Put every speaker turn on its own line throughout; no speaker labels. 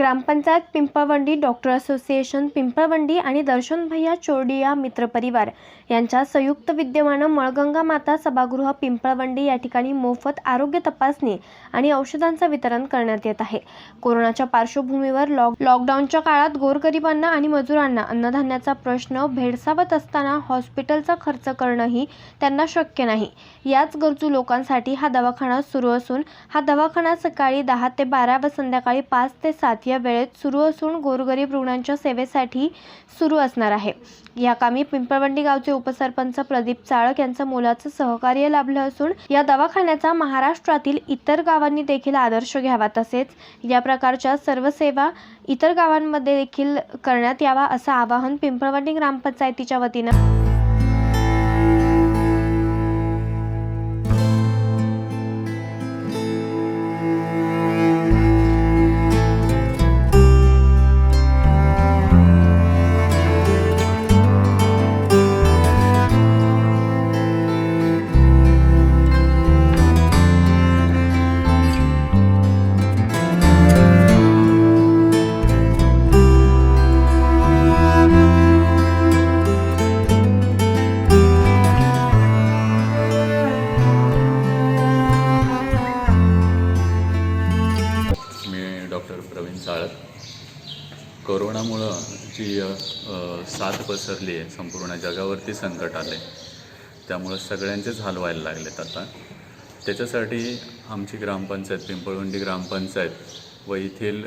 ग्रामपंचायत Pimpalwandi doctor association Pimpalwandi आणि दर्शन भैया चोरडिया मित्रपरिवार यांच्या संयुक्त विद्यमानं मळगंगा माता सभागृह पिंपळवंडी या ठिकाणी मोफत आरोग्य तपासणी आणि औषधांचं वितरण करण्यात येत आहे. कोरोनाच्या पार्श्वभूमीवर लॉक लॉकडाऊनच्या काळात गोरगरिबांना आणि मजुरांना अन्नधान्याचा प्रश्न भेडसावत असताना हॉस्पिटलचा खर्च करणंही त्यांना शक्य नाही. याच गरजू लोकांसाठी हा दवाखाना सुरू असून हा दवाखाना सकाळी दहा ते बारा व संध्याकाळी पाच ते सात या वेळेत सुरू असून गोरगरीब रुग्णांच्या सेवेसाठी सुरू असणार आहे. या कामी पिंपळवंडी गावचे उपसरपंच प्रदीप चाळक यांचं मोलाचं सहकार्य लाभलं असून या दवाखान्याचा महाराष्ट्रातील इतर गावांनी देखील आदर्श घ्यावा तसेच या प्रकारच्या सर्व सेवा इतर गावांमध्ये देखील करण्यात यावा असं आवाहन पिंपळवंडी ग्रामपंचायतीच्या वतीनं
कोरोनामुळं जी साथ पसरली आहे संपूर्ण जगावरती संकट आले त्यामुळं सगळ्यांचेच हाल व्हायला लागलेत आता. त्याच्यासाठी आमची ग्रामपंचायत पिंपळवंडी ग्रामपंचायत व येथील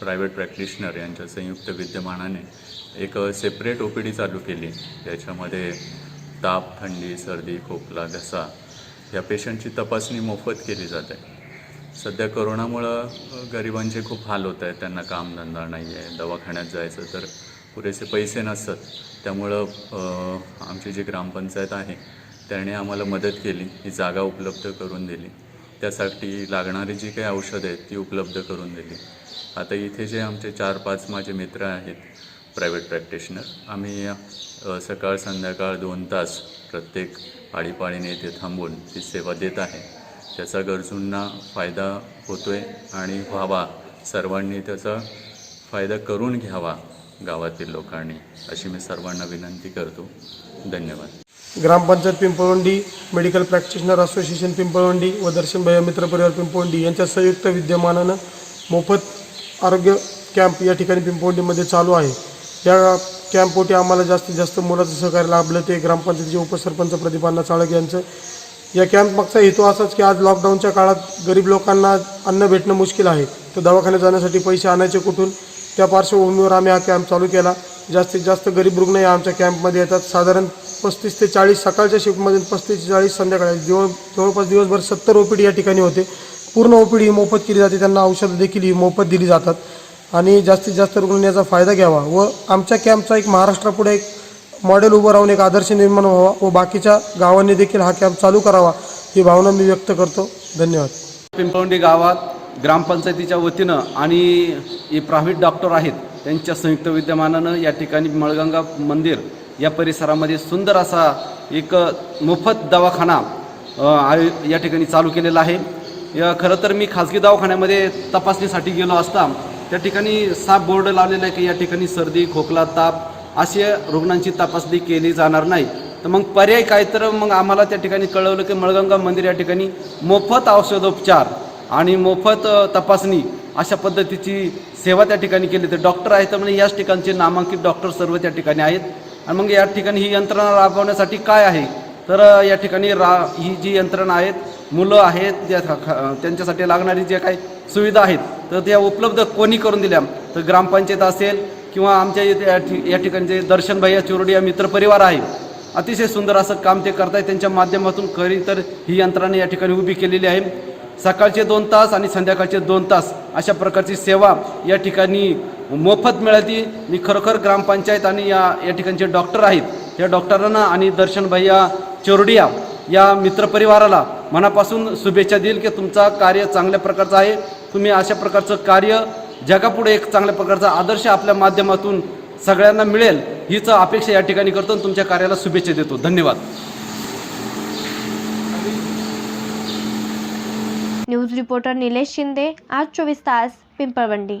प्रायव्हेट प्रॅक्टिशनर यांच्या संयुक्त विद्यमानाने एक सेपरेट ओ पी डी चालू केली. याच्यामध्ये ताप थंडी सर्दी खोकला घसा या पेशंटची तपासणी मोफत केली जाते. सध्या कोरोनामुळं गरिबांचे खूप हाल होत आहेत. त्यांना कामधंदा नाही आहे. दवाखान्यात जायचं तर पुरेसे पैसे नसतात. त्यामुळं आमची जी ग्रामपंचायत आहे त्याने आम्हाला मदत केली. ही जागा उपलब्ध करून दिली. त्यासाठी लागणारी जी काही औषधं आहेत ती उपलब्ध करून दिली. आता इथे जे आमचे चार पाच माझे मित्र आहेत प्रायव्हेट प्रॅक्टिशनर आम्ही सकाळ संध्याकाळ दोन तास प्रत्येक पाळीपाळीने इथे थांबून ती सेवा देत आहे. त्याचा गरजूंना फायदा होतो आहे आणि व्हावा. सर्वांनी त्याचा फायदा करून घ्यावा गावातील लोकांनी. अशी मी सर्वांना विनंती करतो. धन्यवाद.
Gram panchayat Pimpalwandi medical practitioner association Pimpalwandi व दर्शन भैया मित्र परिवार पिंपळवंडी यांच्या संयुक्त विद्यमानानं मोफत आरोग्य कॅम्प या ठिकाणी पिंपळवंडीमध्ये चालू आहे. या कॅम्पपोटी आम्हाला जास्तीत जास्त मुलाचं सहकार्य लाभलं. ते ग्रामपंचायतीचे उपसरपंच प्रदीपांना चाळक यांचं या कॅम्प मागचा हेतू असाच की आज लॉकडाऊनच्या काळात गरीब लोकांना अन्न भेटणं मुश्किल आहे. तर दवाखान्यात जाण्यासाठी पैसे आणायचे कुठून? त्या पार्श्वभूमीवर आम्ही हा कॅम्प चालू केला. जास्तीत जास्त गरीब रुग्ण या आमच्या कॅम्पमध्ये येतात. साधारण पस्तीस ते चाळीस सकाळच्या शिफ्टमध्ये पस्तीस ते चाळीस संध्याकाळी. जवळ जवळपास दिवसभर सत्तर ओ पी डी या ठिकाणी होते. पूर्ण ओ पी डी मोफत केली जाते. त्यांना औषधं देखील ही मोफत दिली जातात. आणि जास्तीत जास्त रुग्णांनी याचा फायदा घ्यावा व आमच्या कॅम्पचा एक महाराष्ट्रापुढे एक मॉडेल उभं राहून एक आदर्श निर्माण व्हावा व बाकीच्या गावांनी देखील हा कॅम्प चालू करावा ही भावना मी व्यक्त करतो. धन्यवाद.
पिंपळवंडी गावात ग्रामपंचायतीच्या वतीनं आणि हे प्रायव्हेट डॉक्टर आहेत त्यांच्या संयुक्त विद्यमानानं या ठिकाणी मळगंगा मंदिर या परिसरामध्ये सुंदर असा एक मोफत दवाखाना या ठिकाणी चालू केलेला आहे. या खरं तर मी खाजगी दवाखान्यामध्ये तपासणीसाठी गेलो असता त्या ठिकाणी साफ बोर्ड लावलेला आहे की या ठिकाणी सर्दी खोकला ताप असे रुग्णांची तपासणी केली जाणार नाही. तर मग पर्याय काय? तर मग आम्हाला त्या ठिकाणी कळवलं की मळगंगा मंदिर या ठिकाणी मोफत औषधोपचार आणि मोफत तपासणी अशा पद्धतीची सेवा त्या ठिकाणी केली तर डॉक्टर आहेत तर म्हणजे याच ठिकाणचे नामांकित डॉक्टर सर्व त्या ठिकाणी आहेत. आणि मग या ठिकाणी ही यंत्रणा राबवण्यासाठी काय आहे? तर या ठिकाणी रा ही जी यंत्रणा आहेत मुलं आहेत ज्या त्यांच्यासाठी लागणारी जे काही सुविधा आहेत तर त्या उपलब्ध कोणी करून दिल्या? तर ग्रामपंचायत असेल किंवा आमच्या इथे या ठि- या ठिकाणचे दर्शन भैया चोरडिया मित्र परिवार आहे अतिशय सुंदर असं काम ते करतायत त्यांच्या माध्यमातून खरी तर ही यंत्रणा या ठिकाणी उभी केलेली आहे. सकाळचे दोन तास आणि संध्याकाळचे दोन तास अशा प्रकारची सेवा या ठिकाणी मोफत मिळाली मी खरोखर ग्रामपंचायत आणि या या ठिकाणचे डॉक्टर आहेत. या डॉक्टरांना आणि दर्शन भैया चोरडिया या मित्रपरिवाराला मनापासून शुभेच्छा देईल की तुमचा कार्य चांगल्या प्रकारचं आहे. तुम्ही अशा प्रकारचं कार्य जगापुढे एक चांगल्या प्रकारचा आदर्श आपल्या माध्यमातून सगळ्यांना मिळेल हीच अपेक्षा या ठिकाणी करतो आणि तुमच्या कार्याला शुभेच्छा देतो. धन्यवाद.
न्यूज रिपोर्टर निलेश शिंदे आज चोवीस तास पिंपळवंडी.